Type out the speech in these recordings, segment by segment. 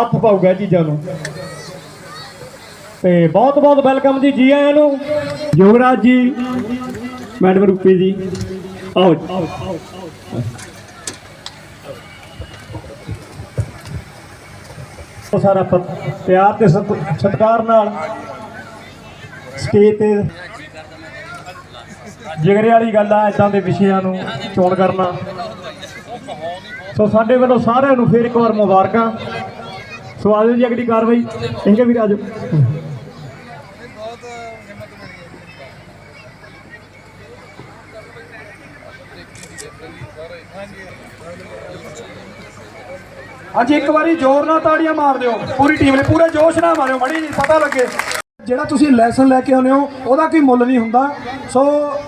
ਹੱਥ ਪਾਊਗਾ ਇਹ ਚੀਜ਼ਾਂ ਨੂੰ। ਤੇ ਬਹੁਤ ਬਹੁਤ ਵੈਲਕਮ ਜੀ ਜੀ ਆਇਆਂ ਨੂੰ। ਯੋਗਰਾਜ ਜੀ, ਮੈਡਮ ਰੂਪੀ ਜੀ। ਆਓ ਸਾਰਾ ਪਿਆਰ ਤੇ ਸਤ- ਸਤਿਕਾਰ ਨਾਲ ਸਟੇਜ ਤੇ ਜਿਗਰੇ ਵਾਲੀ ਗੱਲ ਆ ਇਦਾਂ ਦੇ ਵਿਸ਼ਿਆਂ ਨੂੰ ਚੋਣ ਕਰਨਾ। ਸੋ ਸਾਡੇ ਵੱਲੋਂ ਸਾਰਿਆਂ ਨੂੰ ਫੇਰ ਇੱਕ ਵਾਰ ਮੁਬਾਰਕਾਂ। ਸੋ ਆਜੋ ਜੀ ਅਗਲੀ ਕਾਰਵਾਈ ਇੰਗੇ ਵੀਰ ਆਜੋ ਹਾਂਜੀ, ਇੱਕ ਵਾਰੀ ਜ਼ੋਰ ਨਾਲ ਤਾੜੀਆਂ ਮਾਰ ਦਿਓ। ਪੂਰੀ ਟੀਮ ਨੇ ਪੂਰੇ ਜੋਸ਼ ਨਾਲ ਮਾਰਿਓ, ਮੜੀ ਜੀ ਪਤਾ ਲੱਗੇ। ਜਿਹੜਾ ਤੁਸੀਂ ਲੈਸਨ ਲੈ ਕੇ ਆਉਂਦੇ ਹੋ, ਉਹਦਾ ਕੋਈ ਮੁੱਲ ਨਹੀਂ ਹੁੰਦਾ। ਸੋ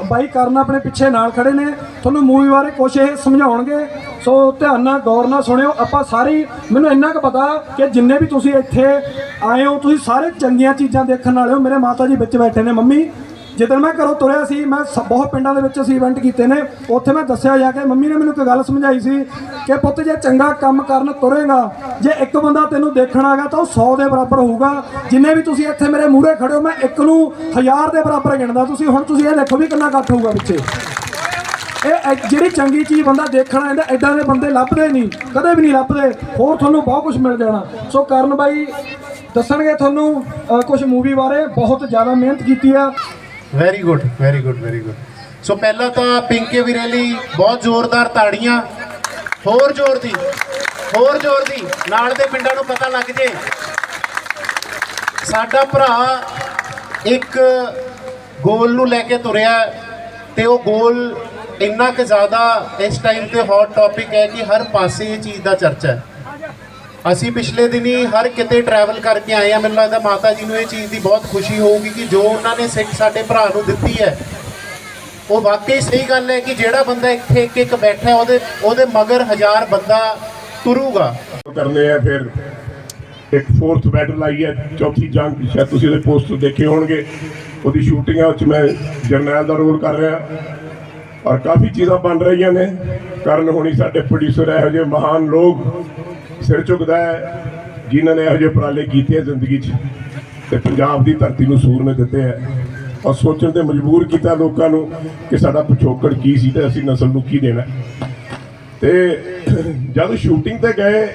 ਬਾਈ ਕਰਨ ਆਪਣੇ ਪਿੱਛੇ ਨਾਲ ਖੜੇ ਨੇ। ਤੁਹਾਨੂੰ ਮੂਵੀ ਬਾਰੇ ਕੁਝ ਇਹ ਸਮਝਾਉਣਗੇ। ਸੋ ਧਿਆਨ ਨਾਲ, ਗੌਰ ਨਾਲ ਸੁਣਿਓ। ਆਪਾਂ ਸਾਰੀ, ਮੈਨੂੰ ਇੰਨਾ ਕੁ ਪਤਾ ਕਿ ਜਿੰਨੇ ਵੀ ਤੁਸੀਂ ਇੱਥੇ ਆਏ ਹੋ, ਤੁਸੀਂ ਸਾਰੇ ਚੰਗੀਆਂ ਚੀਜ਼ਾਂ ਦੇਖਣ ਵਾਲੇ ਹੋ। ਮੇਰੇ ਮਾਤਾ ਜੀ ਵਿੱਚ ਬੈਠੇ ਨੇ, ਮੰਮੀ। ਜਦੋਂ ਮੈਂ ਘਰੋਂ ਤੁਰਿਆ ਸੀ, ਮੈਂ ਸ- ਬਹੁਤ ਪਿੰਡਾਂ ਦੇ ਵਿੱਚ ਅਸੀਂ ਇਵੈਂਟ ਕੀਤੇ ਨੇ। ਉੱਥੇ ਮੈਂ ਦੱਸਿਆ ਜਾ ਕੇ, ਮੰਮੀ ਨੇ ਮੈਨੂੰ ਇੱਕ ਗੱਲ ਸਮਝਾਈ ਸੀ ਕਿ ਪੁੱਤ, ਜੇ ਚੰਗਾ ਕੰਮ ਕਰਨ ਤੁਰੇਗਾ, ਜੇ ਇੱਕ ਬੰਦਾ ਤੈਨੂੰ ਦੇਖਣ ਆ ਤਾਂ ਉਹ 100 ਦੇ ਬਰਾਬਰ ਹੋਊਗਾ। ਜਿੰਨੇ ਵੀ ਤੁਸੀਂ ਇੱਥੇ ਮੇਰੇ ਮੂਹਰੇ ਖੜੇ ਹੋ, ਮੈਂ ਇੱਕ ਨੂੰ 1000 ਦੇ ਬਰਾਬਰ ਗਿਣਦਾ। ਤੁਸੀਂ ਹੁਣ ਤੁਸੀਂ ਇਹ ਦੇਖੋ ਵੀ ਕਿੰਨਾ ਇਕੱਠ ਹੋਊਗਾ ਪਿੱਛੇ। ਇਹ ਜਿਹੜੀ ਚੰਗੀ ਚੀਜ਼ ਬੰਦਾ ਦੇਖਣਾ ਆਉਂਦਾ ਐਦਾਂ ਦੇ ਬੰਦੇ ਲੱਭਦੇ ਨਹੀਂ। ਕਦੇ ਵੀ ਨਹੀਂ ਲੱਭਦੇ। ਹੋਰ ਤੁਹਾਨੂੰ ਬਹੁਤ ਕੁਝ ਮਿਲ ਜਾਣਾ। ਸੋ ਕਰਨ ਬਾਈ, ਦੱਸਣਗੇ ਤੁਹਾਨੂੰ ਕੁਝ ਮੂਵੀ ਬਾਰੇ। ਬਹੁਤ ਜ਼ਿਆਦਾ ਮਿਹਨਤ ਕੀਤੀ ਆ। Very good very good very good so ਪਹਿਲਾਂ ਤਾਂ ਪਿੰਕੇ ਵੀਰੇ ਲਈ ਬਹੁਤ ਜ਼ੋਰਦਾਰ ਤਾੜੀਆਂ। ਹੋਰ ਜ਼ੋਰ ਦੀ, ਹੋਰ ਜ਼ੋਰ ਦੀ। ਨਾਲ ਦੇ ਪਿੰਡਾਂ ਨੂੰ ਪਤਾ ਲੱਗ ਜੇ। ਸਾਡਾ ਭਰਾ ਇੱਕ ਗੋਲ ਨੂੰ ਲੈ ਕੇ ਤੁਰਿਆ ਤੇ ਉਹ ਗੋਲ ਇੰਨਾ ਕਿ ਜ਼ਿਆਦਾ ਇਸ ਟਾਈਮ ਤੇ ਹੌਟ ਟੌਪਿਕ ਹੈ ਕਿ ਹਰ ਪਾਸੇ ਇਹ ਚੀਜ਼ ਦਾ ਚਰਚਾ ਹੈ। ਅਸੀਂ ਪਿਛਲੇ ਦਿਨੀ ਹਰ ਕਿਤੇ ਟਰੈਵਲ ਕਰਕੇ ਆਏ ਆ ਮੈਨੂੰ ਲੱਗਦਾ ਮਾਤਾ ਜੀ ਨੂੰ ਇਹ ਚੀਜ਼ ਦੀ ਬਹੁਤ ਖੁਸ਼ੀ ਹੋਊਗੀ ਕਿ ਜੋ ਉਹਨਾਂ ਨੇ ਸਿੱਖ ਸਾਡੇ ਭਰਾ ਨੂੰ ਦਿੱਤੀ ਹੈ, ਉਹ ਵਾਕਈ ਸਹੀ ਗੱਲ ਹੈ ਕਿ ਜਿਹੜਾ ਬੰਦਾ ਇੱਥੇ ਇੱਕ ਇੱਕ ਬੈਠਾ ਉਹਦੇ ਉਹਦੇ ਮਗਰ ਹਜ਼ਾਰ ਬੰਦਾ ਤੁਰੂਗਾ। ਕਰਨੇ ਆ ਫਿਰ। ਇੱਕ ਫੋਰਥ ਬੈਟਲ ਆਈ ਹੈ, ਚੌਥੀ ਜੰਗ। ਸ਼ਾਇਦ ਤੁਸੀਂ ਉਹਦੇ ਪੋਸਟਰ ਦੇਖੇ ਹੋਣਗੇ। ਉਹਦੀ ਸ਼ੂਟਿੰਗਾਂ ਵਿੱਚ ਮੈਂ ਜਰਨੈਲ ਦਾ ਰੋਲ ਕਰ ਰਿਹਾ। ਔਰ ਕਾਫੀ ਚੀਜ਼ਾਂ ਬਣ ਰਹੀਆਂ ਨੇ। ਕਰਨ ਹੋਣੀ ਸਾਡੇ ਪ੍ਰੋਡਿਊਸਰ ਇਹੋ ਜਿਹੇ ਮਹਾਨ ਲੋਕ। ਸਿਰ ਝੁਕਦਾ ਹੈ, ਜਿਨ੍ਹਾਂ ਨੇ ਇਹੋ ਜਿਹੇ ਉਪਰਾਲੇ ਕੀਤੇ ਆ ਜ਼ਿੰਦਗੀ 'ਚ ਤੇ ਪੰਜਾਬ ਦੀ ਧਰਤੀ ਨੂੰ ਸੂਰਮੇ ਦਿੱਤੇ ਹੈ ਔਰ ਸੋਚਣ ਤੇ ਮਜਬੂਰ ਕੀਤਾ ਲੋਕਾਂ ਨੂੰ ਕਿ ਸਾਡਾ ਪਿਛੋਕੜ ਕੀ ਸੀ ਤੇ ਅਸੀਂ ਨਸਲ ਨੂੰ ਕੀ ਦੇਣਾ। ਤੇ ਜਦ ਸ਼ੂਟਿੰਗ ਤੇ ਗਏ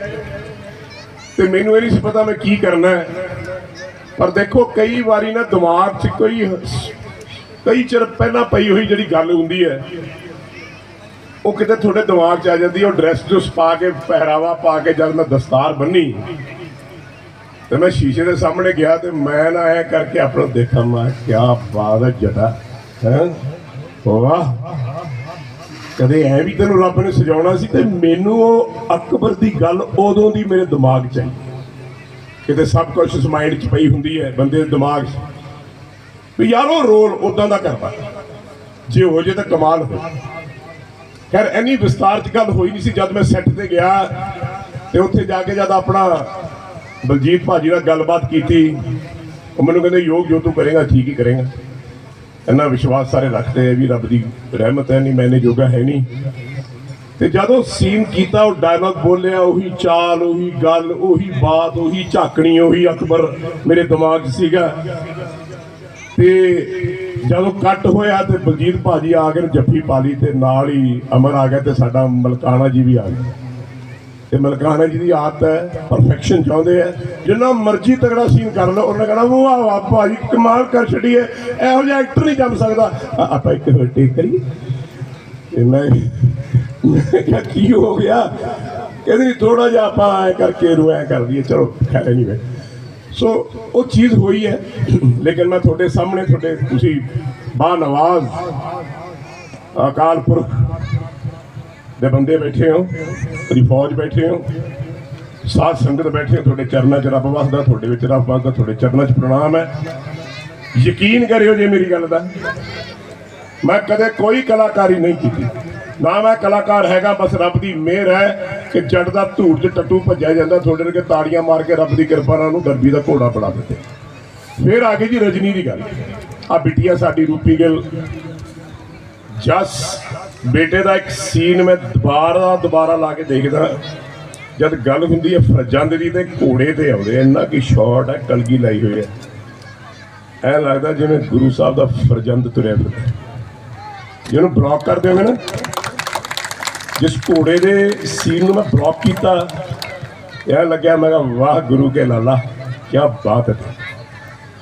ਤੇ ਮੈਨੂੰ ਇਹ ਨਹੀਂ ਸੀ ਪਤਾ ਮੈਂ ਕੀ ਕਰਨਾ ਪਰ ਦੇਖੋ, ਕਈ ਵਾਰੀ ਨਾ ਦਿਮਾਗ 'ਚ ਕੋਈ ਕਈ ਚਿਰ ਪਹਿਲਾਂ ਪਈ ਹੋਈ ਜਿਹੜੀ ਗੱਲ ਹੁੰਦੀ ਹੈ ਉਹ ਕਿਤੇ ਤੁਹਾਡੇ ਦਿਮਾਗ 'ਚ ਆ ਜਾਂਦੀ ਉਹ ਡਰੈਸ ਜੁਸ ਪਾ ਕੇ, ਪਹਿਰਾਵਾ ਪਾ ਕੇ ਜਦ ਮੈਂ ਦਸਤਾਰ ਬੰਨੀ। ਤੇ ਮੈਂ ਸ਼ੀਸ਼ੇ ਦੇ ਸਾਹਮਣੇ ਗਿਆ ਤੇ ਮੈਂ ਨਾ ਐ ਕਰਕੇ ਆਪਣਾ ਦੇਖਾਂ ਮੈਂ ਕੀ ਬਾਤ ਹੈ ਜਟਾ, ਹੈ? ਵਾਹ। ਕਦੇ ਐ ਵੀ ਤੈਨੂੰ ਰੱਬ ਨੇ ਸਜਾਉਣਾ ਸੀ ਤੇ ਮੈਨੂੰ ਉਹ ਅਕਬਰ ਦੀ ਗੱਲ ਉਦੋਂ ਦੀ ਮੇਰੇ ਦਿਮਾਗ 'ਚ ਆਈ। ਕਿਤੇ ਸਭ ਕੁਝ ਮਾਈਂਡ 'ਚ ਪਈ ਹੁੰਦੀ ਹੈ, ਬੰਦੇ ਦੇ ਦਿਮਾਗ 'ਚ। ਵੀ ਯਾਰ ਉਹ ਰੋਲ ਉਦਾਂ ਦਾ ਕਰਦਾ ਜੇ ਹੋ ਜੇ ਤਾਂ ਕਮਾਲ ਹੋ। ਖੈਰ ਐਨੀ ਵਿਸਤਾਰ 'ਚ ਗੱਲ ਹੋਈ ਨਹੀਂ ਸੀ ਜਦ ਮੈਂ ਸੈੱਟ ਤੇ ਗਿਆ ਤੇ ਉੱਥੇ ਜਾ ਕੇ ਜਦ ਆਪਣਾ ਬਲਜੀਤ ਭਾਜੀ ਨਾਲ ਗੱਲਬਾਤ ਕੀਤੀ, ਉਹ ਮੈਨੂੰ ਕਹਿੰਦੇ, ਯੋਗ ਜੋ ਤੂੰ ਕਰੇਗਾ, ਠੀਕ ਹੀ ਕਰੇਗਾ। ਇੰਨਾ ਵਿਸ਼ਵਾਸ ਸਾਰੇ ਰੱਖਦੇ ਆ ਵੀ ਰੱਬ ਦੀ ਰਹਿਮਤ ਹੈ ਨਹੀਂ ਮੈਨੇ ਜੋਗਾ ਹੈ ਨਹੀਂ। ਤੇ ਜਦੋਂ ਸੀਨ ਕੀਤਾ, ਉਹ ਡਾਇਲੌਗ ਬੋਲਿਆ, ਉਹੀ ਚਾਲ, ਉਹੀ ਗੱਲ, ਉਹੀ ਬਾਤ, ਉਹੀ ਝਾਕਣੀ, ਉਹੀ ਅਕਬਰ ਮੇਰੇ ਦਿਮਾਗ 'ਚ ਸੀਗਾ। ਤੇ ਜਦੋਂ ਕੱਟ ਹੋਇਆ ਤੇ ਬਲਜੀਤ ਭਾਜੀ ਆ ਕੇ ਜੱਫੀ ਪਾ ਲਈ ਤੇ ਨਾਲ ਹੀ ਅਮਰ ਆ ਗਿਆ ਤੇ ਸਾਡਾ ਮਲਕਾਣਾ ਜੀ ਵੀ ਆ ਗਿਆ ਤੇ ਮਲਕਾਣਾ ਜੀ ਦੀ ਆਦਤ ਹੈ ਪਰਫੈਕਸ਼ਨ ਚਾਹੁੰਦੇ ਆ। ਜਿੰਨਾ ਮਰਜ਼ੀ ਤਗੜਾ ਸੀਨ ਕਰ ਲਓ, ਉਹਨੇ ਕਹਣਾ, ਵਾਹ ਵਾਹ ਭਾਜੀ, ਕਮਾਲ ਕਰ ਛੱਡੀਏ ਇਹੋ ਜਿਹਾ ਐਕਟਰ ਨਹੀਂ ਜੰਮ ਸਕਦਾ। ਆਪਾਂ ਇੱਕ ਹੋਰ ਟੇਕ ਕਰੀਏ। ਤੇ ਮੈਂ ਮੈਂ ਕਿਹਾ, ਕੀ ਹੋ ਗਿਆ? ਕਹਿੰਦੇ ਨਹੀਂ ਥੋੜਾ ਜਿਹਾ ਆਪਾਂ ਐ ਕਰਕੇ ਰੂ ਐ ਕਰ ਦਈਏ ਚਲੋ, ਖੈਰ ਨਹੀਂ ਸੋ ਉਹ ਚੀਜ਼ ਹੋਈ ਹੈ। ਲੇਕਿਨ ਮੈਂ ਤੁਹਾਡੇ ਸਾਹਮਣੇ ਤੁਹਾਡੇ ਤੁਸੀਂ ਬਾ ਨਵਾਜ਼, ਅਕਾਲ ਪੁਰਖ ਦੇ ਬੰਦੇ ਬੈਠੇ ਹੋ ਉਹਦੀ ਫੌਜ ਬੈਠੇ ਹੋ, ਸਾਧ ਸੰਗਤ ਬੈਠੇ ਹੋ, ਤੁਹਾਡੇ ਚਰਨਾਂ 'ਚ ਰੱਬ ਵਸਦਾ, ਤੁਹਾਡੇ ਵਿੱਚ ਰੱਬ ਵਸਦਾ, ਤੁਹਾਡੇ ਚਰਨਾਂ 'ਚ ਪ੍ਰਣਾਮ ਹੈ। ਯਕੀਨ ਕਰਿਓ ਜੇ ਮੇਰੀ ਗੱਲ ਦਾ। ਮੈਂ ਕਦੇ ਕੋਈ ਕਲਾਕਾਰੀ ਨਹੀਂ ਕੀਤੀ। ਨਾ ਮੈਂ ਕਲਾਕਾਰ ਹੈਗਾ, ਬਸ ਰੱਬ ਦੀ ਮਿਹਰ ਹੈ। ਕਿ ਜੱਟ ਦਾ ਧੂੜ 'ਚ ਟੱਟੂ ਭੱਜਿਆ ਜਾਂਦਾ, ਤੁਹਾਡੇ ਵਰਗੇ ਤਾੜੀਆਂ ਮਾਰ ਕੇ ਰੱਬ ਦੀ ਕਿਰਪਾ ਨਾਲ ਉਹਨੂੰ ਗਰਬੀ ਦਾ ਘੋੜਾ ਬਣਾ ਦਿੱਤੇ। ਫਿਰ ਆ ਗਈ ਜੀ ਰਜਨੀ ਦੀ ਗੱਲ। ਆ ਬਿਟੀਆ ਸਾਡੀ ਰੂਪੀ ਗਿੱਲ। ਜਸ, ਬੇਟੇ ਦਾ ਇੱਕ ਸੀਨ ਮੈਂ ਦੁਬਾਰਾ ਦੁਬਾਰਾ ਲਾ ਕੇ ਦੇਖਦਾ। ਜਦ ਗੱਲ ਹੁੰਦੀ ਹੈ ਫਰਜ਼ੰਦ ਦੀ ਤੇ ਘੋੜੇ ਤੇ ਆਉਂਦੇ ਇੰਨਾ ਕਿ ਸ਼ਾਟ ਹੈ, ਕਲਗੀ ਲਾਈ ਹੋਈ ਹੈ। ਐ ਲੱਗਦਾ ਜਿਵੇਂ ਗੁਰੂ ਸਾਹਿਬ ਦਾ ਫਰਜ਼ੰਦ ਤੁਰਿਆ ਫਿਰਦਾ। ਜਿਹਨੂੰ ਬਲੌਕ ਕਰਦੇ ਹੋਵੇ ਨਾ ਜਿਸ ਘੋੜੇ ਦੇ ਸੀਨ ਨੂੰ ਮੈਂ ਬਲੌਕ ਕੀਤਾ, ਇਹ ਲੱਗਿਆ ਮੈਂ ਕਿਹਾ, ਵਾਹ ਗੁਰੂ ਕੇ ਲਾਲਾ ਕੀ ਬਾਤ ਹੈ।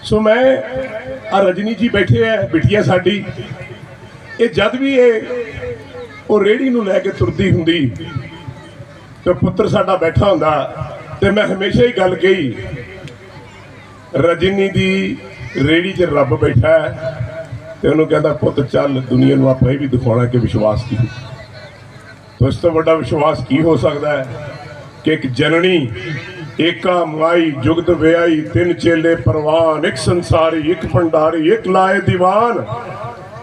ਸੋ ਮੈਂ ਆ ਰਜਨੀ ਜੀ ਬੈਠੇ ਆ, ਬਿਠੀਆ ਸਾਡੀ। ਇਹ ਜਦ ਵੀ ਇਹ, ਉਹ ਰੇੜੀ ਨੂੰ ਲੈ ਕੇ ਤੁਰਦੀ ਹੁੰਦੀ, ਤੇ ਪੁੱਤਰ ਸਾਡਾ ਬੈਠਾ ਹੁੰਦਾ, ਤੇ ਮੈਂ ਹਮੇਸ਼ਾ ਹੀ ਗੱਲ ਕਹੀ, ਰਜਨੀ ਦੀ ਰੇੜੀ 'ਚ ਰੱਬ ਬੈਠਾ ਹੈ, ਤੇ ਉਹਨੂੰ ਕਹਿੰਦਾ, ਪੁੱਤ, ਚੱਲ, ਦੁਨੀਆ ਨੂੰ ਆਪਾਂ ਇਹ ਵੀ ਦਿਖਾਉਣਾ ਕਿ ਵਿਸ਼ਵਾਸ ਕੀ ਹੁੰਦਾ ਇਸ ਤੋਂ ਵੱਡਾ ਵਿਸ਼ਵਾਸ ਕੀ ਹੋ ਸਕਦਾ ਹੈ? ਕਿ ਇੱਕ ਜਨਨੀ, ਏਕਾ ਮਾਈ, ਜੁਗਤ ਵਿਆਈ ਤਿੰਨ ਚੇਲੇ, ਪਰਵਾਨ, ਇੱਕ ਸੰਸਾਰੀ, ਇੱਕ ਭੰਡਾਰੀ, ਇੱਕ ਲਾਏ ਦੀਵਾਨ।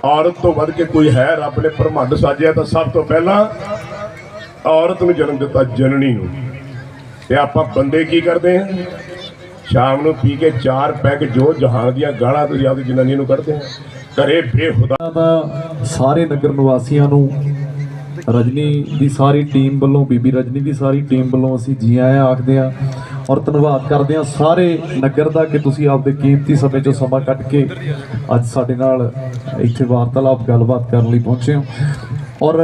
ਔਰਤ ਤੋਂ ਵੱਧ ਕੇ ਕੋਈ ਹੈ ਰੱਬ ਨੇ ਬ੍ਰਹਮੰਡ ਸਾਜਿਆ ਤਾਂ ਸਭ ਤੋਂ ਪਹਿਲਾਂ ਔਰਤ ਨੂੰ ਜਨਮ ਦਿੱਤਾ ਜਨਨੀ ਨੂੰ। ਤੇ ਆਪਾਂ ਬੰਦੇ ਕੀ ਕਰਦੇ ਹਾਂ? ਸ਼ਾਮ ਨੂੰ ਪੀ ਕੇ ਚਾਰ ਪੈਗ ਜੋ ਜਹਾਨ ਦੀਆਂ ਗਾਲਾਂ ਤੋਂ ਯਾਦ ਜਨਾਨੀ ਨੂੰ ਕੱਢਦੇ ਆ ਘਰੇ ਬੇਖੁਦਾ ਦਾ ਸਾਰੇ ਨਗਰ ਨਿਵਾਸੀਆਂ ਨੂੰ ਰਜਨੀ ਦੀ ਸਾਰੀ ਟੀਮ ਵੱਲੋਂ, ਬੀਬੀ ਰਜਨੀ ਦੀ ਸਾਰੀ ਟੀਮ ਵੱਲੋਂ ਅਸੀਂ ਜੀ ਆਇਆਂ ਆਖਦੇ ਹਾਂ ਔਰ ਧੰਨਵਾਦ ਕਰਦੇ ਹਾਂ ਸਾਰੇ ਨਗਰ ਦਾ ਕਿ ਤੁਸੀਂ ਆਪਦੇ ਕੀਮਤੀ ਸਮੇਂ ਚੋਂ ਸਮਾਂ ਕੱਢ ਕੇ ਅੱਜ ਸਾਡੇ ਨਾਲ ਇੱਥੇ ਵਾਰਤਾਲਾਪ, ਗੱਲਬਾਤ ਕਰਨ ਲਈ ਪਹੁੰਚੇ ਹੋ। ਔਰ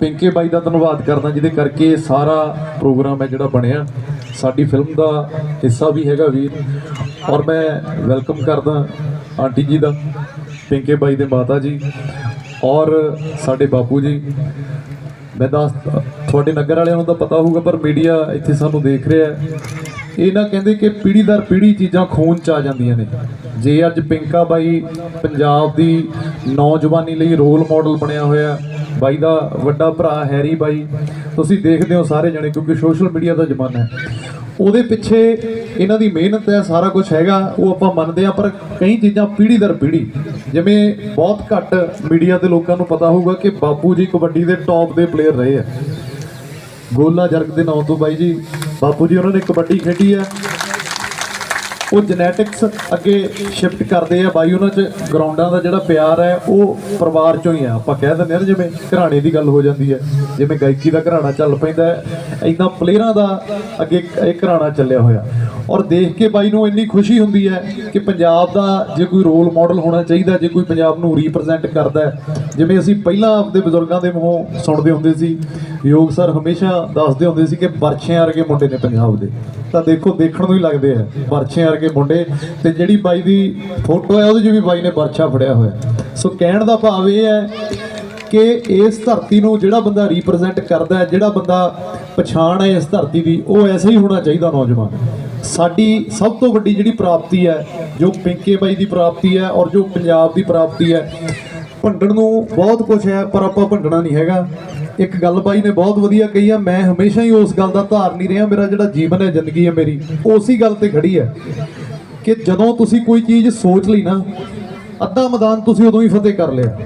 ਪਿੰਕੇ ਬਾਈ ਦਾ ਧੰਨਵਾਦ ਕਰਦਾ, ਜਿਹਦੇ ਕਰਕੇ ਸਾਰਾ ਪ੍ਰੋਗਰਾਮ ਹੈ ਜਿਹੜਾ ਬਣਿਆ। ਸਾਡੀ ਫਿਲਮ ਦਾ ਹਿੱਸਾ ਵੀ ਹੈਗਾ ਵੀਰ। ਔਰ ਮੈਂ ਵੈਲਕਮ ਕਰਦਾ ਆਂਟੀ ਜੀ ਦਾ, ਪਿੰਕੇ ਬਾਈ ਦੇ ਮਾਤਾ ਜੀ। ਔਰ ਸਾਡੇ ਬਾਪੂ ਜੀ। ਮੈਂ ਦੱਸ ਤੁਹਾਡੇ ਨਗਰ ਵਾਲਿਆਂ ਨੂੰ ਤਾਂ ਪਤਾ ਹੋਊਗਾ, ਪਰ ਮੀਡੀਆ ਇੱਥੇ ਸਾਨੂੰ ਦੇਖ ਰਿਹਾ ਹੈ। ਇਹ ਨਾ ਕਹਿੰਦੇ ਕਿ ਪੀੜ੍ਹੀ ਦਰ ਪੀੜ੍ਹੀ ਚੀਜ਼ਾਂ ਖੂਨ ਚ ਆ ਜਾਂਦੀਆਂ ਨੇ। ਜੇ ਅੱਜ ਪਿੰਕਾ ਬਾਈ ਪੰਜਾਬ ਦੀ ਨੌਜਵਾਨੀ ਲਈ ਰੋਲ ਮਾਡਲ ਬਣਿਆ ਹੋਇਆ ਬਾਈ ਦਾ ਵੱਡਾ ਭਰਾ ਹੈਰੀ ਬਾਈ, ਤੁਸੀਂ ਦੇਖਦੇ ਹੋ ਸਾਰੇ ਜਣੇ ਕਿਉਂਕਿ ਸੋਸ਼ਲ ਮੀਡੀਆ ਦਾ ਜ਼ਮਾਨਾ ਹੈ। ਉਹਦੇ ਪਿੱਛੇ ਇਹਨਾਂ ਦੀ ਮਿਹਨਤ ਹੈ, ਸਾਰਾ ਕੁਝ ਹੈਗਾ, ਉਹ ਆਪਾਂ ਮੰਨਦੇ ਆ ਪਰ ਕਈ ਚੀਜ਼ਾਂ ਪੀੜ੍ਹੀ ਦਰ ਪੀੜ੍ਹੀ, ਜਿਵੇਂ ਬਹੁਤ ਘੱਟ ਮੀਡੀਆ ਦੇ ਲੋਕਾਂ ਨੂੰ ਪਤਾ ਹੋਊਗਾ ਕਿ ਬਾਪੂ ਜੀ ਕਬੱਡੀ ਦੇ ਟੌਪ ਦੇ ਪਲੇਅਰ ਰਹੇ ਆ ਗੋਲਾ ਜਰਗ ਦੇ ਨਾਂ ਤੋਂ ਬਾਈ ਜੀ, ਬਾਪੂ ਜੀ ਉਹਨਾਂ ਨੇ ਕਬੱਡੀ ਖੇਡੀ ਹੈ ਉਹ ਜੈਨੇਟਿਕਸ ਅੱਗੇ ਸ਼ਿਫਟ ਕਰਦੇ ਆ, ਬਾਈ ਉਹਨਾਂ 'ਚ ਗਰਾਊਂਡਾਂ ਦਾ ਜਿਹੜਾ ਪਿਆਰ ਹੈ, ਉਹ ਪਰਿਵਾਰ ਚੋਂ ਹੀ ਆ। ਆਪਾਂ ਕਹਿ ਦਿੰਦੇ ਆ ਨਾ, ਜਿਵੇਂ ਘਰਾਣੇ ਦੀ ਗੱਲ ਹੋ ਜਾਂਦੀ ਹੈ, ਜਿਵੇਂ ਗਾਇਕੀ ਦਾ ਘਰਾਣਾ ਚੱਲ ਪੈਂਦਾ ਹੈ ਪਲੇਅਰਾਂ ਦਾ ਅੱਗੇ ਇਹ ਘਰਾਣਾ ਚੱਲਿਆ ਹੋਇਆ। ਔਰ ਦੇਖ ਕੇ ਬਾਈ ਨੂੰ ਇੰਨੀ ਖੁਸ਼ੀ ਹੁੰਦੀ ਹੈ ਕਿ ਪੰਜਾਬ ਦਾ ਜੇ ਕੋਈ ਰੋਲ ਮਾਡਲ ਹੋਣਾ ਚਾਹੀਦਾ, ਜੇ ਕੋਈ ਪੰਜਾਬ ਨੂੰ ਰਿਪਰੈਜ਼ੈਂਟ ਕਰਦਾ ਜਿਵੇਂ ਅਸੀਂ ਪਹਿਲਾਂ ਆਪਦੇ ਬਜ਼ੁਰਗਾਂ ਦੇ ਮੂੰਹੋਂ ਸੁਣਦੇ ਹੁੰਦੇ ਸੀ ਯੋਗ ਸਰ ਹਮੇਸ਼ਾ ਦੱਸਦੇ ਹੁੰਦੇ ਸੀ ਕਿ ਬਰਛਿਆਂ ਵਰਗੇ ਮੁੰਡੇ ਨੇ ਪੰਜਾਬ ਦੇ। ਤਾਂ ਦੇਖੋ, ਦੇਖਣ ਨੂੰ ਹੀ ਲੱਗਦੇ ਆ ਬਰਛਿਆਂ ਵਰਗੇ ਮੁੰਡੇ। ਤੇ ਜਿਹੜੀ ਬਾਈ ਦੀ ਫੋਟੋ ਹੈ, ਉਹਦੇ 'ਚ ਵੀ ਬਾਈ ਨੇ ਬਰਛਾ ਫੜਿਆ ਹੋਇਆ। ਸੋ ਕਹਿਣ ਦਾ ਭਾਵ ਇਹ ਹੈ ਕਿ ਇਸ ਧਰਤੀ ਨੂੰ ਜਿਹੜਾ ਬੰਦਾ ਰਿਪਰੈਜ਼ੈਂਟ ਕਰਦਾ ਹੈ, ਜਿਹੜਾ ਬੰਦਾ ਪਛਾਣ ਹੈ ਇਸ ਧਰਤੀ ਦੀ, ਉਹ ਐਸਾ ਹੀ ਹੋਣਾ ਚਾਹੀਦਾ ਨੌਜਵਾਨ। ਸਾਡੀ ਸਭ ਤੋਂ ਵੱਡੀ ਜਿਹੜੀ ਪ੍ਰਾਪਤੀ ਹੈ, ਜੋ ਪਿੰਕੇ ਬਾਈ ਦੀ ਪ੍ਰਾਪਤੀ ਹੈ ਔਰ ਜੋ ਪੰਜਾਬ ਦੀ ਪ੍ਰਾਪਤੀ ਹੈ, ਭੰਡਣ ਨੂੰ ਬਹੁਤ ਕੁਝ ਹੈ, ਪਰ ਆਪਾਂ ਭੰਡਣਾ ਨਹੀਂ ਹੈਗਾ। ਇੱਕ ਗੱਲ ਬਾਈ ਨੇ ਬਹੁਤ ਵਧੀਆ ਕਹੀ ਆ, ਮੈਂ ਹਮੇਸ਼ਾ ਹੀ ਉਸ ਗੱਲ ਦਾ ਧਾਰ ਨਹੀਂ ਰਿਹਾ, ਮੇਰਾ ਜਿਹੜਾ ਜੀਵਨ ਹੈ, ਜ਼ਿੰਦਗੀ ਹੈ ਮੇਰੀ, ਉਸੇ ਗੱਲ ਤੇ ਖੜੀ ਹੈ ਕਿ ਜਦੋਂ ਤੁਸੀਂ ਕੋਈ ਚੀਜ਼ ਸੋਚ ਲਈ ਨਾ, ਅੱਧਾ ਮੈਦਾਨ ਤੁਸੀਂ ਉਦੋਂ ਹੀ ਫਤਿਹ ਕਰ ਲਿਆ।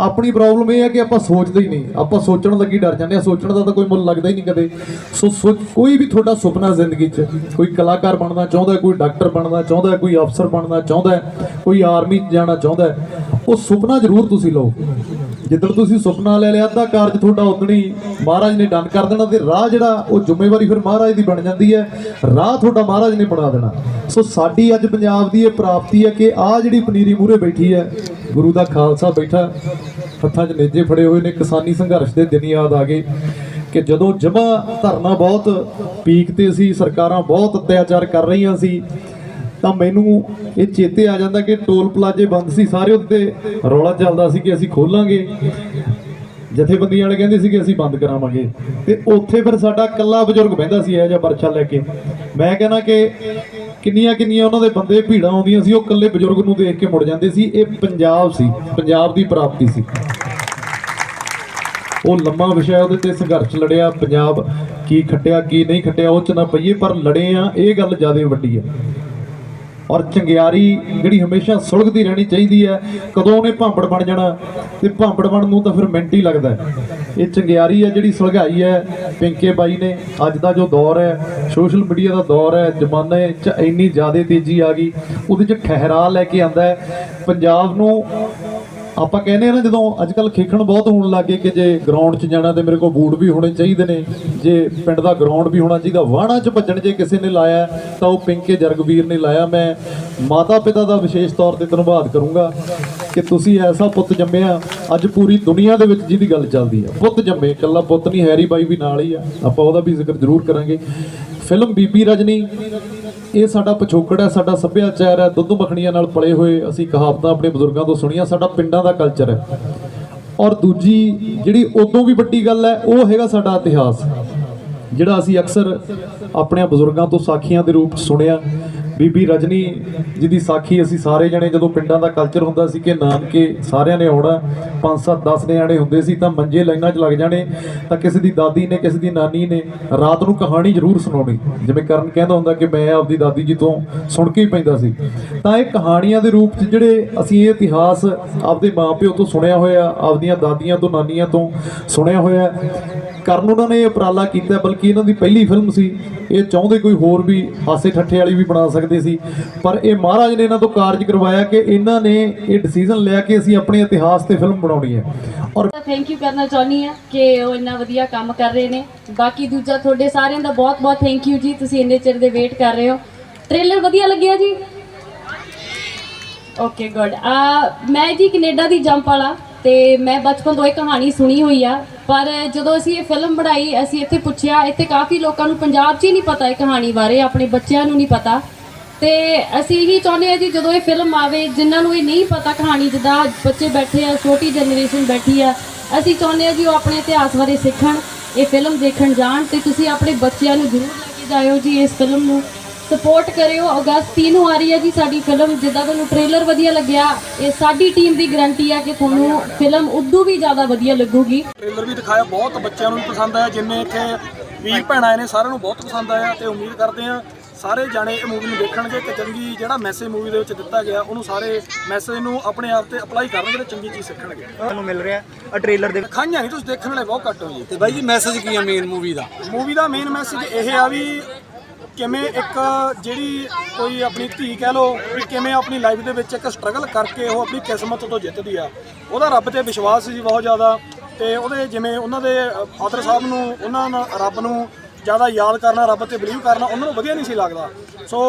ਆਪਣੀ ਪ੍ਰੋਬਲਮ ਇਹ ਹੈ ਕਿ ਆਪਾਂ ਸੋਚਦੇ ਹੀ ਨਹੀਂ, ਆਪਾਂ ਸੋਚਣ ਲੱਗੀ ਡਰ ਜਾਂਦੇ ਆ, ਸੋਚਣ ਦਾ ਤਾਂ ਕੋਈ ਮੁੱਲ ਲੱਗਦਾ ਹੀ ਨਹੀਂ ਕਦੇ। ਸੋ ਸੋਚ, ਕੋਈ ਵੀ ਤੁਹਾਡਾ ਸੁਪਨਾ ਜ਼ਿੰਦਗੀ 'ਚ, ਕੋਈ ਕਲਾਕਾਰ ਬਣਨਾ ਚਾਹੁੰਦਾ, ਕੋਈ ਡਾਕਟਰ ਬਣਨਾ ਚਾਹੁੰਦਾ, ਕੋਈ ਅਫਸਰ ਬਣਨਾ ਚਾਹੁੰਦਾ, ਕੋਈ ਆਰਮੀ 'ਚ ਜਾਣਾ ਚਾਹੁੰਦਾ, ਉਹ ਸੁਪਨਾ ਜ਼ਰੂਰ ਤੁਸੀਂ ਲਓ। ਜਿੱਦਣ ਤੁਸੀਂ ਸੁਪਨਾ ਲੈ ਲਿਆ, ਅੱਧਾ ਕਾਰਜ ਤੁਹਾਡਾ ਉਦਣੀ। ਮਹਾਰਾਜ ਨੇ ਡਨ ਕਰ ਦੇਣਾ ਤੇ ਰਾਹ ਜਿਹੜਾ, ਉਹ ਜ਼ਿੰਮੇਵਾਰੀ ਫਿਰ ਮਹਾਰਾਜ ਦੀ ਬਣ ਜਾਂਦੀ ਹੈ। ਰਾਹ ਤੁਹਾਡਾ ਮਹਾਰਾਜ ਨੇ ਬਣਾ ਦੇਣਾ। ਸੋ ਸਾਡੀ ਅੱਜ ਪੰਜਾਬ ਦੀ ਇਹ ਪ੍ਰਾਪਤੀ ਹੈ ਕਿ ਆ ਜਿਹੜੀ ਪਨੀਰੀ ਮੂਰੇ ਬੈਠੀ ਹੈ, ਗੁਰੂ ਦਾ ਖਾਲਸਾ ਬੈਠਾ, ਹੱਥਾਂ 'ਚ ਨੇਜੇ ਫੜੇ ਹੋਏ ਨੇ, ਕਿਸਾਨੀ ਸੰਘਰਸ਼ ਦੇ ਦਿਨ ਯਾਦ ਆ ਗਏ ਕਿ ਜਦੋਂ ਜਮਾ ਧਰਨਾ ਬਹੁਤ, ਪੀਕ ਤੇ ਸੀ, ਸਰਕਾਰਾਂ ਬਹੁਤ ਅਤਿਆਚਾਰ ਕਰ ਰਹੀਆਂ ਸੀ ਤਾਂ ਮੈਨੂੰ ਇਹ ਚੇਤੇ ਆ ਜਾਂਦਾ ਕਿ ਟੋਲ ਪਲਾਜੇ ਬੰਦ ਸੀ, ਸਾਰੇ ਉੱਤੇ ਰੌਲਾ ਚੱਲਦਾ ਸੀ ਕਿ ਅਸੀਂ ਖੋਲਾਂਗੇ। ਜਥੇਬੰਦੀਆਂ ਵਾਲੇ ਕਹਿੰਦੇ ਸੀ ਕਿ ਅਸੀਂ ਬੰਦ ਕਰਾਵਾਂਗੇ। ਤੇ ਉੱਥੇ ਫਿਰ ਸਾਡਾ ਇਕੱਲਾ ਬਜ਼ੁਰਗ ਬਹਿੰਦਾ ਸੀ, ਇਹ ਜਿਹਾ ਬਰਛਾ ਲੈ ਕੇ। ਮੈਂ ਕਹਿੰਦਾ ਕਿ ਕਿੰਨੀਆਂ ਕਿੰਨੀਆਂ ਉਹਨਾਂ ਦੇ ਬੰਦੇ ਭੀੜਾਂ ਆਉਂਦੀਆਂ ਸੀ, ਉਹ ਇਕੱਲੇ ਬਜ਼ੁਰਗ ਨੂੰ ਦੇਖ ਕੇ ਮੁੜ ਜਾਂਦੇ ਸੀ। ਇਹ ਪੰਜਾਬ ਸੀ, ਪੰਜਾਬ ਦੀ ਪ੍ਰਾਪਤੀ ਸੀ। ਉਹ ਲੰਮਾ ਵਿਸ਼ਾ ਉਹਦੇ ਤੇ ਸੰਘਰਸ਼ ਲੜਿਆ, ਪੰਜਾਬ ਕੀ ਖੱਟਿਆ, ਕੀ ਨਹੀਂ ਖੱਟਿਆ, ਉਹ ਚ ਨਾ ਪਈਏ, ਪਰ ਲੜੇ ਆ, ਇਹ ਗੱਲ ਜ਼ਿਆਦਾ ਵੱਡੀ ਹੈ। ਔਰ ਚੰਗਿਆਰੀ ਜਿਹੜੀ ਹਮੇਸ਼ਾ ਸੁਲਗਦੀ ਰਹਿਣੀ ਚਾਹੀਦੀ ਹੈ। ਕਦੋਂ ਉਹਨੇ ਭਾਂਪੜ ਬਣ ਜਾਣਾ, ਤੇ ਭਾਂਪੜ ਬਣ ਨੂੰ ਤਾਂ ਫਿਰ ਮਿੰਟ ਹੀ ਲੱਗਦਾ ਇਹ ਚੰਗਿਆਰੀ ਹੈ ਜਿਹੜੀ ਸੁਲਗਾਈ ਹੈ, ਪਿੰਕੇ ਬਾਈ ਨੇ। ਅੱਜ ਦਾ ਜੋ ਦੌਰ ਹੈ, ਸੋਸ਼ਲ ਮੀਡੀਆ ਦਾ ਦੌਰ ਹੈ, ਜ਼ਮਾਨੇ 'ਚ ਇੰਨੀ ਜ਼ਿਆਦਾ ਤੇਜ਼ੀ ਆ ਗਈ, ਉਹਦੇ 'ਚ ਠਹਿਰਾ ਲੈ ਕੇ ਆਂਦਾ ਹੈ। ਪੰਜਾਬ ਨੂੰ ਆਪਾਂ ਕਹਿੰਦੇ ਆ ਨਾ, ਜਦੋਂ ਅੱਜ ਕੱਲ ਖੇਖਣ ਬਹੁਤ ਹੋਣ ਲੱਗੇ ਕਿ ਜੇ ਗਰਾਊਂਡ 'ਚ ਜਾਣਾ ਤੇ ਮੇਰੇ ਕੋਲ ਬੂਟ ਵੀ ਹੋਣੇ ਚਾਹੀਦੇ ਨੇ, ਜੇ ਪਿੰਡ ਦਾ ਗਰਾਊਂਡ ਵੀ ਹੋਣਾ ਚਾਹੀਦਾ, ਵਾਹਣਾ 'ਚ ਭੱਜਣ ਜੇ ਕਿਸੇ ਨੇ ਲਾਇਆ, ਤਾਂ ਉਹ ਪਿੰਕੇ ਜਰਗਵੀਰ ਨੇ ਲਾਇਆ। ਮੈਂ ਮਾਤਾ ਪਿਤਾ ਦਾ ਵਿਸ਼ੇਸ਼ ਤੌਰ ਤੇ ਧੰਨਵਾਦ ਕਰੂੰਗਾ ਕਿ ਤੁਸੀਂ ਐਸਾ ਪੁੱਤ ਜੰਮਿਆ। ਅੱਜ ਪੂਰੀ ਦੁਨੀਆ ਦੇ ਵਿੱਚ ਜਿਹਦੀ ਗੱਲ ਚੱਲਦੀ ਆ, ਪੁੱਤ ਜੰਮੇ, ਇਕੱਲਾ ਪੁੱਤ ਨਹੀਂ, ਹੈਰੀ ਬਾਈ ਵੀ ਨਾਲ ਹੀ ਆ। ਆਪਾਂ ਉਹਦਾ ਵੀ ਜ਼ਿਕਰ ਜ਼ਰੂਰ ਕਰਾਂਗੇ। ਫਿਲਮ ਬੀਬੀ ਰਜਨੀ ਇਹ ਸਾਡਾ ਪਿਛੋਕੜ ਹੈ, ਸਾਡਾ ਸੱਭਿਆਚਾਰ ਹੈ, ਦੁੱਧ ਮੱਖਣੀਆਂ ਨਾਲ ਪਲੇ ਹੋਏ ਅਸੀਂ ਕਹਾਵਤਾਂ ਆਪਣੇ ਬਜ਼ੁਰਗਾਂ ਤੋਂ ਸੁਣੀਆਂ, ਸਾਡਾ ਪਿੰਡਾਂ ਦਾ ਕਲਚਰ ਹੈ। ਔਰ ਦੂਜੀ ਜਿਹੜੀ ਉਦੋਂ ਵੀ ਵੱਡੀ ਗੱਲ ਹੈ, ਉਹ ਹੈਗਾ ਸਾਡਾ ਇਤਿਹਾਸ, ਜਿਹੜਾ ਅਸੀਂ ਅਕਸਰ ਆਪਣੇ ਬਜ਼ੁਰਗਾਂ ਤੋਂ ਸਾਖੀਆਂ ਦੇ ਰੂਪ 'ਚ ਸੁਣਿਆ। ਬੀਬੀ ਰਜਨੀ ਜਿਹਦੀ ਸਾਖੀ ਅਸੀਂ ਸਾਰੇ ਜਣੇ ਜਦੋਂ ਪਿੰਡਾਂ ਦਾ ਕਲਚਰ ਹੁੰਦਾ ਸੀ ਕਿ ਨਾਨਕੇ ਸਾਰਿਆਂ ਨੇ ਆਉਣਾ 5 7 10 ਨਿਆਣੇ ਹੁੰਦੇ ਸੀ ਤਾਂ ਮੰਜੇ ਲਾਈਨਾਂ 'ਚ ਲੱਗ ਜਾਣੇ, ਤਾਂ ਕਿਸੇ ਦੀ ਦਾਦੀ ਨੇ, ਕਿਸੇ ਦੀ ਨਾਨੀ ਨੇ ਰਾਤ ਨੂੰ ਕਹਾਣੀ ਜ਼ਰੂਰ ਸੁਣਾਉਣੀ। ਜਿਵੇਂ ਕਰਨ ਕਹਿੰਦਾ ਹੁੰਦਾ ਕਿ ਮੈਂ ਆਪਦੀ ਦਾਦੀ ਜੀ ਤੋਂ ਸੁਣ ਕੇ ਹੀ ਪੈਂਦਾ ਸੀ। ਤਾਂ ਇਹ ਕਹਾਣੀਆਂ ਦੇ ਰੂਪ 'ਚ ਜਿਹੜੇ ਅਸੀਂ ਇਹ ਇਤਿਹਾਸ ਆਪਦੇ ਮਾਪਿਓ ਤੋਂ ਸੁਣਿਆ ਹੋਇਆ, ਆਪਦੀਆਂ ਦਾਦੀਆਂ ਤੋਂ, ਨਾਨੀਆਂ ਤੋਂ ਸੁਣਿਆ ਹੋਇਆ, ਕਰਨ ਉਹਨਾਂ ਨੇ ਇਹ ਉਪਰਾਲਾ ਕੀਤਾ, ਬਲਕਿ ਇਹਨਾਂ ਦੀ ਪਹਿਲੀ ਫਿਲਮ ਸੀ। ਇਹ ਚਾਹੁੰਦੇ ਕੋਈ ਹੋਰ ਵੀ ਹਾਸੇ ਠੱਠੇ ਵਾਲੀ ਵੀ ਬਣਾ ਸਕਦੇ ਸੀ। ਪਰ ਇਹ ਮਹਾਰਾਜ ਨੇ ਇਹਨਾਂ ਤੋਂ ਕਾਰਜ ਕਰਵਾਇਆ ਕਿ ਇਹਨਾਂ ਨੇ ਇਹ ਡਿਸੀਜਨ ਲਿਆ ਕਿ ਅਸੀਂ ਆਪਣੇ ਇਤਿਹਾਸ ਤੇ ਫਿਲਮ ਬਣਾਉਣੀ ਹੈ। ਔਰ ਥੈਂਕ ਯੂ ਕਰਨਾ ਚਾਹੁੰਦੀ ਆ ਕਿ ਉਹ ਇੰਨਾ ਵਧੀਆ ਕੰਮ ਕਰ ਰਹੇ ਨੇ। ਬਾਕੀ ਦੂਜਾ ਤੁਹਾਡੇ ਸਾਰਿਆਂ ਦਾ ਬਹੁਤ ਬਹੁਤ ਥੈਂਕ ਯੂ ਜੀ। ਤੁਸੀਂ ਇੰਨੇ ਚਿਰ ਦੇ ਵੇਟ ਕਰ ਰਹੇ ਹੋ। ਟ੍ਰੇਲਰ ਵਧੀਆ ਲੱਗਿਆ ਜੀ? ਓਕੇ ਗੁੱਡ ਆ, ਮੈਂ ਜੀ ਕੈਨੇਡਾ ਦੀ ਜੰਪ ਵਾਲਾ ਤੇ ਮੈਂ ਬਚਪਨ ਤੋਂ ਇਹ ਕਹਾਣੀ ਸੁਣੀ ਹੋਈ ਆ। ਪਰ ਜਦੋਂ ਅਸੀਂ ਇਹ ਫਿਲਮ ਬਣਾਈ, ਅਸੀਂ ਇੱਥੇ ਪੁੱਛਿਆ, ਇੱਥੇ ਕਾਫੀ ਲੋਕਾਂ ਨੂੰ ਪੰਜਾਬ 'ਚ ਹੀ ਨਹੀਂ ਪਤਾ ਇਹ ਕਹਾਣੀ ਬਾਰੇ, ਆਪਣੇ ਬੱਚਿਆਂ ਨੂੰ ਨਹੀਂ ਪਤਾ। ਤੇ ਅਸੀਂ ਇਹੀ ਚਾਹੁੰਦੇ ਆ ਜੀ, ਜਦੋਂ ਇਹ ਫਿਲਮ ਆਵੇ, ਜਿਨ੍ਹਾਂ ਨੂੰ ਇਹ ਨਹੀਂ ਪਤਾ ਕਹਾਣੀ, ਜਿੱਦਾਂ ਬੱਚੇ ਬੈਠੇ ਆ, ਛੋਟੀ ਜਨਰੇਸ਼ਨ ਬੈਠੀ ਆ, ਅਸੀਂ ਚਾਹੁੰਦੇ ਆ ਜੀ ਉਹ ਆਪਣੇ ਇਤਿਹਾਸ ਬਾਰੇ ਸਿੱਖਣ, ਇਹ ਫਿਲਮ ਦੇਖਣ ਜਾਣ ਤੇ ਤੁਸੀਂ ਆਪਣੇ ਬੱਚਿਆਂ ਨੂੰ ਜ਼ਰੂਰ ਲੈ ਕੇ ਜਾਇਓ ਜੀ ਇਸ ਫਿਲਮ ਨੂੰ। ਸਪੋਰਟ ਕਰਿਓ। ਅਗਸਤ 3 ਨੂੰ ਆ ਰਹੀ ਹੈ ਜੀ ਸਾਡੀ ਫਿਲਮ ਜਿੱਦਾਂ ਤੁਹਾਨੂੰ ਟ੍ਰੇਲਰ ਵਧੀਆ ਲੱਗਿਆ, ਇਹ ਸਾਡੀ ਟੀਮ ਦੀ ਗਰੰਟੀ ਆ ਕਿ ਤੁਹਾਨੂੰ ਫਿਲਮ ਉਦੋਂ ਵੀ ਜ਼ਿਆਦਾ ਵਧੀਆ ਲੱਗੂਗੀ। ਟ੍ਰੇਲਰ ਵੀ ਦਿਖਾਇਆ, ਬਹੁਤ ਬੱਚਿਆਂ ਨੂੰ ਵੀ ਪਸੰਦ ਆਇਆ, ਜਿੰਨੇ ਇੱਥੇ ਵੀਰ ਭੈਣਾਂ ਨੇ, ਸਾਰਿਆਂ ਨੂੰ ਬਹੁਤ ਪਸੰਦ ਆਇਆ ਤੇ ਉਮੀਦ ਕਰਦੇ ਆ ਸਾਰੇ ਜਾਣੇ ਇਹ ਮੂਵੀ ਨੂੰ ਦੇਖਣਗੇ ਤੇ ਚੰਗੀ ਜਿਹੜਾ ਮੈਸੇਜ ਮੂਵੀ ਦੇ ਵਿੱਚ ਦਿੱਤਾ ਗਿਆ ਉਹਨੂੰ ਸਾਰੇ ਮੈਸੇਜ ਨੂੰ ਆਪਣੇ ਆਪ ਤੇ ਅਪਲਾਈ ਕਰਨਗੇ ਤੇ ਚੰਗੀ ਚੀਜ਼ ਸਿੱਖਣਗੇ। ਤੁਹਾਨੂੰ ਮਿਲ ਰਿਹਾ ਆ ਟ੍ਰੇਲਰ ਦੇ ਖਾਈਆਂ ਨਹੀਂ ਤੁਸੀਂ ਦੇਖਣ ਵਾਲੇ ਬਹੁਤ ਘੱਟ ਹੋ ਜੀ। ਤੇ ਬਾਈ ਜੀ ਮੈਸੇਜ ਕੀ ਆ ਮੇਨ ਮੂਵੀ ਦਾ? ਮੂਵੀ ਦਾ ਮੇਨ ਮੈਸੇਜ ਇਹ ਆ ਵੀ ਕਿਵੇਂ ਇੱਕ ਜਿਹੜੀ ਕੋਈ ਆਪਣੀ ਧੀ ਕਹਿ ਲੋ ਵੀ ਕਿਵੇਂ ਆਪਣੀ ਲਾਈਫ ਦੇ ਵਿੱਚ ਇੱਕ ਸਟਰਗਲ ਕਰਕੇ ਉਹ ਆਪਣੀ ਕਿਸਮਤ ਤੋਂ ਜਿੱਤਦੀ ਆ। ਉਹਦਾ ਰੱਬ ਤੇ ਵਿਸ਼ਵਾਸ ਸੀ ਬਹੁਤ ਜ਼ਿਆਦਾ ਤੇ ਉਹਦੇ ਜਿਵੇਂ ਉਹਨਾਂ ਦੇ ਫਾਦਰ ਸਾਹਿਬ ਨੂੰ ਉਹਨਾਂ ਨਾਲ ਰੱਬ ਨੂੰ ਜ਼ਿਆਦਾ ਯਾਦ ਕਰਨਾ, ਰੱਬ ਤੇ ਬਲੀਵ ਕਰਨਾ, ਉਹਨਾਂ ਨੂੰ ਵਧੀਆ ਨਹੀਂ ਸੀ ਲੱਗਦਾ। ਸੋ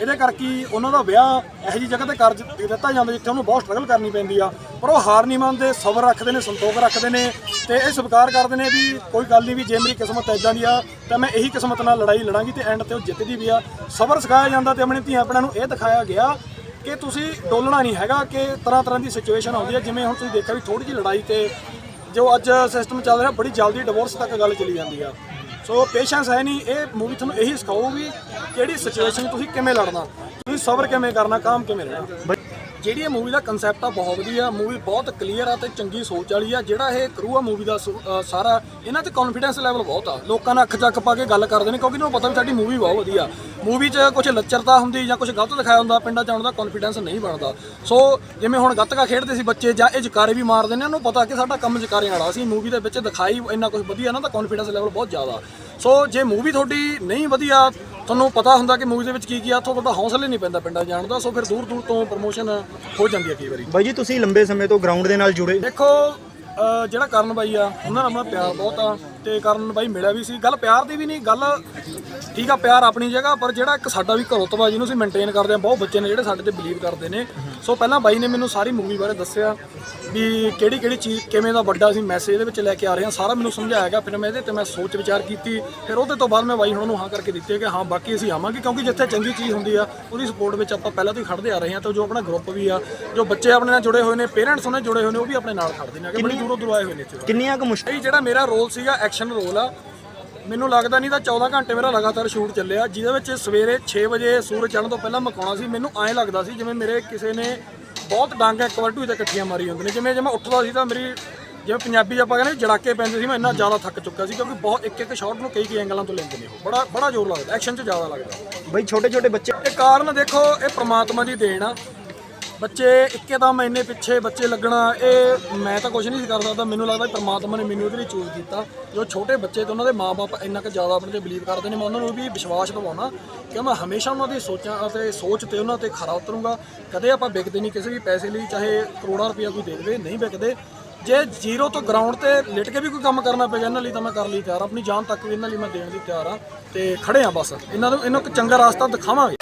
ਇਹਦੇ ਕਰਕੇ ਉਹਨਾਂ ਦਾ ਵਿਆਹ ਇਹੋ ਜਿਹੀ ਜਗ੍ਹਾ ਤੇ ਕਰ ਦਿੱਤਾ ਜਾਂਦਾ ਜਿੱਥੇ ਉਹਨੂੰ ਬਹੁਤ ਸਟਰਗਲ ਕਰਨੀ ਪੈਂਦੀ ਆ। ਪਰ ਉਹ ਹਾਰ ਨਹੀਂ ਮੰਨਦੇ, ਸਬਰ ਰੱਖਦੇ ਨੇ, ਸੰਤੋਖ ਰੱਖਦੇ ਨੇ ਤੇ ਇਹ ਸਵੀਕਾਰ ਕਰਦੇ ਨੇ ਵੀ ਕੋਈ ਗੱਲ ਨਹੀਂ ਵੀ ਜੇ ਮੇਰੀ ਕਿਸਮਤ ਐਦਾਂ ਦੀ ਆ, ਤਾਂ ਮੈਂ ਇਹੀ ਕਿਸਮਤ ਨਾਲ ਲੜਾਈ ਲੜਾਂਗੀ ਤੇ ਐਂਡ ਤੇ ਉਹ ਜਿੱਤਦੀ ਵੀ ਆ। ਸਬਰ ਸਿਖਾਇਆ ਜਾਂਦਾ ਤੇ ਆਪਣੇ ਧੀਆਂ ਭੈਣਾਂ ਨੂੰ ਇਹ ਦਿਖਾਇਆ ਗਿਆ ਕਿ ਤੁਸੀਂ ਡੋਲਣਾ ਨਹੀਂ ਹੈਗਾ ਕਿ ਤਰ੍ਹਾਂ ਤਰ੍ਹਾਂ ਦੀ ਸਿਚੁਏਸ਼ਨ ਆਉਂਦੀ ਹੈ ਜਿਵੇਂ ਹੁਣ ਤੁਸੀਂ ਦੇਖਿਆ ਵੀ ਥੋੜੀ ਜਿਹੀ ਲੜਾਈ ਤੇ ਜੋ ਅੱਜ ਸਿਸਟਮ ਚੱਲ ਰਿਹਾ, ਬੜੀ ਜਲਦੀ ਡਿਵੋਰਸ ਤੱਕ ਗੱਲ ਚਲੀ ਜਾਂਦੀ ਆ। ਸੋ ਪੇਸ਼ੈਂਸ ਹੈ ਨਹੀਂ, ਇਹ ਮੂਵੀ ਤੁਹਾਨੂੰ ਇਹੀ ਸਿਖਾਊਗੀ ਕਿਹੜੀ ਸਿਚੁਏਸ਼ਨ ਤੁਸੀਂ ਕਿਵੇਂ ਲੜਨਾ, ਤੁਸੀਂ ਸਬਰ ਕਿਵੇਂ ਕਰਨਾ, ਕੰਮ ਕਿਵੇਂ ਰਹਿਣਾ। ਜਿਹੜੀ ਇਹ ਮੂਵੀ ਦਾ ਕਨਸੈਪਟ ਆ ਬਹੁਤ ਵਧੀਆ। ਮੂਵੀ ਬਹੁਤ ਕਲੀਅਰ ਆ ਤੇ ਚੰਗੀ ਸੋਚ ਵਾਲੀ ਆ। ਜਿਹੜਾ ਇਹ ਕਰੂ ਆ ਮੂਵੀ ਦਾ ਸੋ- ਅ, ਸਾਰਾ ਇਹਨਾਂ 'ਚ ਕੌਨਫੀਡੈਂਸ ਲੈਵਲ ਬਹੁਤ ਆ। ਲੋਕਾਂ ਨਾਲ ਅੱਖ ਚੱਕ ਪਾ ਕੇ ਗੱਲ ਕਰਦੇ ਨੇ ਕਿਉਂਕਿ ਇਹਨਾਂ ਨੂੰ ਪਤਾ ਵੀ ਸਾਡੀ ਮੂਵੀ ਬਹੁਤ ਵਧੀਆ। ਮੂਵੀ 'ਚ ਕੁਝ ਲੱਚਰਤਾ ਹੁੰਦੀ ਜਾਂ ਕੁਝ ਗਲਤ ਦਿਖਾਇਆ ਹੁੰਦਾ ਪਿੰਡਾਂ 'ਚ ਆਉਣ ਦਾ ਕੌਨਫੀਡੈਂਸ ਨਹੀਂ ਬਣਦਾ। ਸੋ ਜਿਵੇਂ ਹੁਣ ਗੱਤਕਾ ਖੇਡਦੇ ਸੀ ਬੱਚੇ ਜਾਂ ਇਹ ਜਕਾਰੇ ਵੀ ਮਾਰਦੇ ਨੇ ਉਹਨੂੰ ਪਤਾ ਕਿ ਸਾਡਾ ਕੰਮ ਜਕਾਰੇ ਵਾਲਾ। ਸੀ ਮੂਵੀ ਦੇ ਵਿੱਚ ਦਿਖਾਈ ਇੰਨਾ ਕੁਝ ਵਧੀਆ ਨਾ ਤਾਂ ਕੌਨਫੀਡੈਂਸ ਲੈਵਲ ਬਹੁਤ ਜ਼ਿਆਦਾ। ਸੋ ਜੇ ਮੂਵੀ ਤੁਹਾਡੀ ਨਹੀਂ ਵਧੀਆ ਤੁਹਾਨੂੰ ਪਤਾ ਹੁੰਦਾ ਕਿ ਮੂਵੀ ਦੇ ਵਿੱਚ ਕੀ ਕੀ ਆ ਉੱਥੋਂ ਤੁਹਾਡਾ ਹੌਸਲਾ ਹੀ ਨਹੀਂ ਪੈਂਦਾ ਪਿੰਡਾਂ ਜਾਣ ਦਾ ਸੋ ਫਿਰ ਦੂਰ ਦੂਰ ਤੋਂ ਪ੍ਰਮੋਸ਼ਨ ਹੋ ਜਾਂਦੀ ਹੈ ਕਈ ਵਾਰੀ। ਬਾਈ ਜੀ ਤੁਸੀਂ ਲੰਬੇ ਸਮੇਂ ਤੋਂ ਗਰਾਊਂਡ ਦੇ ਨਾਲ ਜੁੜੇ। ਦੇਖੋ ਅਹ ਜਿਹੜਾ ਕਰਨ ਬਾਈ ਆ ਉਹਨਾਂ ਨਾਲ ਆਪਣਾ ਪਿਆਰ ਬਹੁਤ ਆ ਤੇ ਕਰਨ ਬਾਈ ਮਿਲਿਆ ਵੀ ਸੀ। ਗੱਲ ਪਿਆਰ ਦੀ ਵੀ ਨਹੀਂ ਗੱਲ ਠੀਕ ਆ ਪਿਆਰ ਆਪਣੀ ਜਗ੍ਹਾ ਪਰ ਜਿਹੜਾ ਇੱਕ ਸਾਡਾ ਵੀ ਘਰੋਂ ਤੋਂ ਜਿਹਨੂੰ ਅਸੀਂ ਮੇਨਟੇਨ ਕਰਦੇ ਆ ਬਹੁਤ ਬੱਚੇ ਨੇ ਜਿਹੜੇ ਸਾਡੇ ਤੇ ਬਲੀਵ ਕਰਦੇ ਨੇ। ਸੋ ਪਹਿਲਾਂ ਬਾਈ ਨੇ ਮੈਨੂੰ ਸਾਰੀ ਮੂਵੀ ਬਾਰੇ ਦੱਸਿਆ ਵੀ ਕਿਹੜੀ ਕਿਹੜੀ ਚੀਜ਼ ਕਿਵੇਂ ਦਾ ਵੱਡਾ ਅਸੀਂ ਮੈਸੇਜ ਇਹਦੇ ਵਿੱਚ ਲੈ ਕੇ ਆ ਰਹੇ ਹਾਂ। ਸਾਰਾ ਮੈਨੂੰ ਸਮਝਾਇਆ ਗਿਆ ਫਿਰ ਮੈਂ ਇਹਦੇ ਤੇ ਮੈਂ ਸੋਚ ਵਿਚਾਰ ਕੀਤੀ। ਫਿਰ ਉਹਦੇ ਤੋਂ ਬਾਅਦ ਮੈਂ ਬਾਈ ਹੁਣ ਨੂੰ ਹਾਂ ਕਰਕੇ ਦਿੱਤੀ ਕਿ ਹਾਂ ਬਾਕੀ ਅਸੀਂ ਆਵਾਂਗੇ ਕਿਉਂਕਿ ਜਿੱਥੇ ਚੰਗੀ ਚੀਜ਼ ਹੁੰਦੀ ਆ ਉਹਦੀ ਸਪੋਰਟ ਵਿੱਚ ਆਪਾਂ ਪਹਿਲਾਂ ਤੋਂ ਹੀ ਖੜਦੇ ਆ ਰਹੇ ਹਾਂ। ਤੇ ਜੋ ਆਪਣਾ ਗਰੁੱਪ ਵੀ ਆ ਜੋ ਬੱਚੇ ਆਪਣੇ ਨਾਲ ਜੁੜੇ ਹੋਏ ਨੇ ਪੇਰੈਂਟਸ ਉਹਨੇ ਜੁੜੇ ਹੋਏ ਨੇ ਉਹ ਵੀ ਆਪਣੇ ਨਾਲ ਖੜਦੇ ਨੇ। ਕਿ ਬੜੀ ਦੂਰੋਂ ਦੂਰੋਂ ਆਏ ਹੋਏ ਨੇ ਇੱਥੇ। ਕਿੰਨੀਆਂ ਕੁ ਮੁਸ਼ਕਿਲ ਜਿਹੜਾ ਮੇਰਾ ਰੋਲ ਸੀਗਾ ਐਕਸ਼ਨ ਰੋਲ ਆ ਮੈਨੂੰ ਲੱਗਦਾ ਨਹੀਂ ਤਾਂ 14 ਘੰਟੇ ਮੇਰਾ ਲਗਾਤਾਰ ਸ਼ੂਟ ਚੱਲਿਆ ਜਿਹਦੇ ਵਿੱਚ ਸਵੇਰੇ 6 ਵਜੇ ਸੂਰਜ ਚੜ੍ਹਨ ਤੋਂ ਪਹਿਲਾਂ ਮਕਾਉਣਾ ਸੀ। ਮੈਨੂੰ ਐਂ ਲੱਗਦਾ ਸੀ ਜਿਵੇਂ ਮੇਰੇ ਕਿਸੇ ਨੇ ਬਹੁਤ ਡਾਂਗ ਇੱਕ ਵਾਰ ਢੂਈ ਤੇ ਇਕੱਠੀਆਂ ਮਾਰੀ ਹੁੰਦੇ ਨੇ। ਜਿਵੇਂ ਜੇ ਮੈਂ ਉੱਠਦਾ ਸੀ ਤਾਂ ਮੇਰੀ ਜਿਵੇਂ ਪੰਜਾਬੀ ਆਪਾਂ ਕਹਿੰਦੇ ਜੜਾਕੇ ਪੈਂਦੇ ਸੀ ਮੈਂ ਇੰਨਾ ਜ਼ਿਆਦਾ ਥੱਕ ਚੁੱਕਾ ਸੀ ਕਿਉਂਕਿ ਬਹੁਤ ਇੱਕ ਇੱਕ ਸ਼ਾਟ ਨੂੰ ਕਈ ਕਈ ਐਂਗਲਾਂ ਤੋਂ ਲੈਂਦੇ ਨੇ ਉਹ। ਬੜਾ ਬੜਾ ਜ਼ੋਰ ਲੱਗਦਾ ਐਕਸ਼ਨ 'ਚ ਜ਼ਿਆਦਾ ਲੱਗਦਾ। ਬਾਈ ਛੋਟੇ ਛੋਟੇ ਬੱਚੇ ਇਹ ਕਾਰਨ ਦੇਖੋ ਇਹ ਪ੍ਰਮਾਤਮਾ ਦੀ ਦੇਣ ਆ। ਬੱਚੇ ਇੱਕਦਮ ਇੰਨੇ ਪਿੱਛੇ ਬੱਚੇ ਲੱਗਣਾ, ਇਹ ਮੈਂ ਤਾਂ ਕੁਝ ਨਹੀਂ ਸੀ ਕਰ ਸਕਦਾ। ਮੈਨੂੰ ਲੱਗਦਾ ਪ੍ਰਮਾਤਮਾ ਨੇ ਮੈਨੂੰ ਇਹਦੇ ਲਈ ਚੂਜ਼ ਕੀਤਾ। ਜੋ ਛੋਟੇ ਬੱਚੇ ਤੇ ਉਹਨਾਂ ਦੇ ਮਾਪੇ ਇੰਨਾ ਕੁ ਜ਼ਿਆਦਾ ਆਪਣੇ ਤੇ ਬਲੀਵ ਕਰਦੇ ਨੇ, ਮੈਂ ਉਹਨਾਂ ਨੂੰ ਵੀ ਵਿਸ਼ਵਾਸ ਦਿਵਾਉਣਾ ਕਿ ਮੈਂ ਹਮੇਸ਼ਾ ਉਹਨਾਂ ਦੀ ਸੋਚਾਂ ਅਤੇ ਸੋਚ ਤੇ ਉਹਨਾਂ ਤੇ ਖਰਾ ਉਤਰੂੰਗਾ। ਕਦੇ ਆਪਾਂ ਵਿਕਦੇ ਨਹੀਂ ਕਿਸੇ ਵੀ ਪੈਸੇ ਲਈ, ਚਾਹੇ ਕਰੋੜਾਂ ਰੁਪਇਆ ਕੋਈ ਦੇ ਦੇਵੇ, ਨਹੀਂ ਵਿਕਦੇ। ਜੇ ਜ਼ੀਰੋ ਤੋਂ ਗਰਾਊਂਡ ਤੇ ਲਿਟ ਕੇ ਵੀ ਕੋਈ ਕੰਮ ਕਰਨਾ ਪਏਗਾ ਇਹਨਾਂ ਲਈ ਤਾਂ ਮੈਂ ਕਰਨ ਲਈ ਤਿਆਰ। ਹਾਂ ਆਪਣੀ ਜਾਨ ਤੱਕ ਵੀ ਇਹਨਾਂ ਲਈ ਮੈਂ ਦੇਣ ਲਈ ਤਿਆਰ ਹਾਂ ਤੇ ਖੜੇ ਆ ਬਸ। ਇਹਨਾਂ ਨੂੰ ਇਹਨਾਂ ਨੂੰ ਚੰਗਾ ਰਸਤਾ ਦਿਖਾਵਾਂਗੇ।